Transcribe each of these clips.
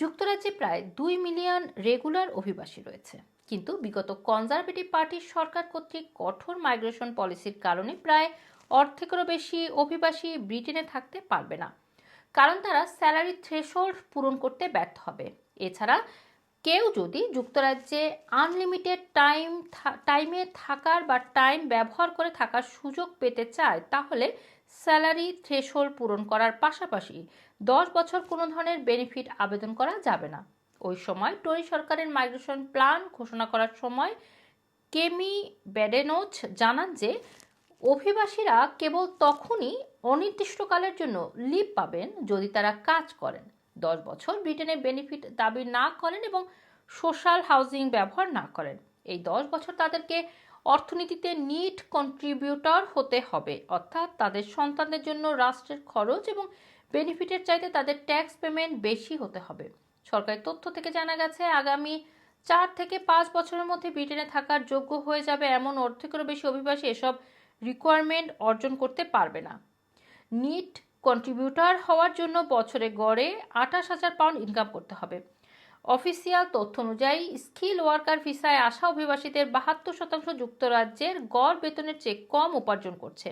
যুক্তরাজ্যে প্রায় দুই মিলিয়ন রেগুলার অভিবাসী রয়েছে। কিন্তু বিগত কনজারভেটিভ পার্টির সরকার কর্তৃক কঠোর মাইগ্রেশন পলিসির কারণে প্রায় অর্ধেকেরও বেশি অভিবাসী ব্রিটেনে থাকতে পারবে না। কারণ তারা স্যালারি থ্রেশহোল্ড পূরণ করতে ব্যর্থ হবে। এছাড়া কেউ যদি যুক্তরাজ্যে আনলিমিটেড টাইম টাইমে থাকার বা টাইম ব্যবহার করে থাকার সুযোগ পেতে চায়, তাহলে স্যালারি থ্রেশহোল্ড পূরণ করার পাশাপাশি দশ বছর কোনো ধরনের বেনিফিট আবেদন করা যাবে না। ওই সময় টরি সরকারের মাইগ্রেশন প্ল্যান ঘোষণা করার সময় কেমি বেডেনোচ জানান যে, অভিবাসীরা কেবল তখনই অনির্দিষ্টকালের জন্য লিভ পাবেন যদি তারা কাজ করেন। দশ বছর ব্রিটেনে বেনিফিট দাবি না করেন এবং সোশ্যাল হাউজিং ব্যবহার না করেন। এই দশ বছর তাদেরকে অর্থনীতিতে নিট কন্ট্রিবিউটর হতে হবে, অর্থাৎ তাদের সন্তানদের জন্য রাষ্ট্রের খরচ এবং বেনিফিটের চাইতে তাদের ট্যাক্স পেমেন্ট বেশি হতে হবে। সরকারি তথ্য থেকে জানা গেছে, আগামী চার থেকে পাঁচ বছরের মধ্যে ব্রিটেনে থাকার যোগ্য হয়ে যাবে এমন অর্ধেকেরও বেশি অভিবাসী এসব রিকোয়ারমেন্ট অর্জন করতে পারবে না। নিট কন্ট্রিবিউটর হওয়ার জন্য বছরে গড়ে আঠাশ হাজার পাউন্ড ইনকাম করতে হবে। অফিসিয়াল তথ্য অনুযায়ী স্কিল ওয়ার্কার ভিসায় আসা অভিবাসীদের বাহাত্তর শতাংশ যুক্তরাজ্যের গড় বেতনের চেয়ে কম উপার্জন করছে,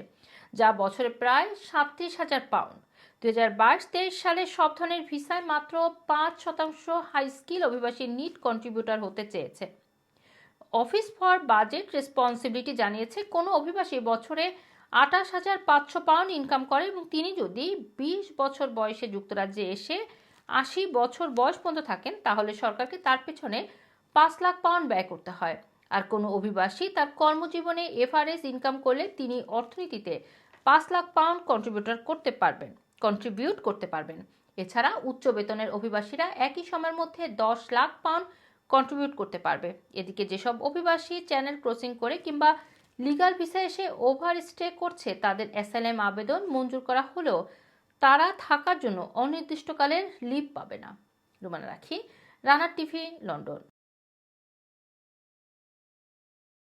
যা বছরে প্রায় সাতত্রিশ হাজার পাউন্ড। দু হাজার বাইশ তেইশ সালে সব ধরনের ভিসায় মাত্র পাঁচ শতাংশ হাই স্কিল অভিবাসী নিট কন্ট্রিবিউটার হতে চেয়েছে। অফিস ফর বাজেট রেসপন্সিবিলিটি জানিয়েছে, কোনো অভিবাসী বছরে আঠাশ হাজার পাঁচশো পাউন্ড ইনকাম করে এবং তিনি যদি বিশ বছর বয়সে যুক্তরাজ্যে এসে আশি বছর বয়স পর্যন্ত থাকেন, তাহলে সরকারকে তার পেছনে পাঁচ লাখ পাউন্ড ব্যয় করতে হয়। আর কোনো অভিবাসী তার কর্মজীবনে এফআরএস ইনকাম করলে তিনি অর্থনীতিতে পাঁচ লাখ পাউন্ড কন্ট্রিবিউটর করতে পারবেন কন্ট্রিবিউট করতে পারবেন। এছাড়া উচ্চ বেতনের অভিবাসীরা একই সময়ের মধ্যে দশ লাখ পাউন্ড কন্ট্রিবিউট করতে পারবে। এদিকে যেসব অভিবাসী চ্যানেল ক্রসিং করে কিংবা লিগাল ভিসা এসে ওভার স্টে করছে, তাদের এসএলএম আবেদন মঞ্জুর করা হলেও তারা থাকার জন্য অনির্দিষ্টকালের লিভ পাবে না। রুমানা রাখি রানার টিভি লন্ডন।